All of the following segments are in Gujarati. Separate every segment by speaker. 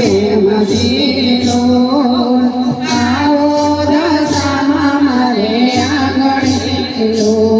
Speaker 1: પ્રેમ દીધો આવો દશામાં આગળ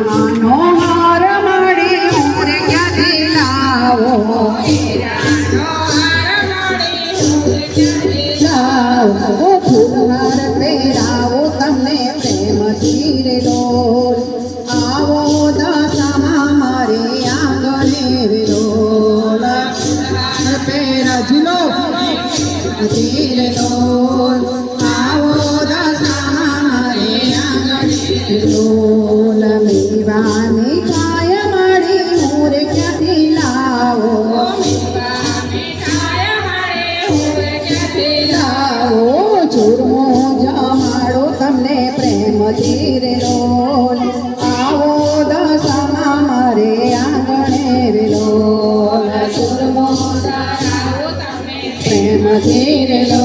Speaker 1: હીરાનો હાર મળે ઉમરે ક્યાંથી લાવો? લાવો, ફૂલહાર પહેરાવો, તમને પ્રેમથી રે ડોર આવો દશામાં મારે આંગણે વિરોલ પહેરા ઝીલો તીર ડોર આવો દશામાં મારે આંગણે વિરોલ મીઠાની કાય મારી મોર ક્યાંથી લાવો? લાવો ચૂરમો જમાડો તમને પ્રેમથી રેલો આવો દશામાં આંગણે રેલો ચૂરમો પ્રેમથી રેલો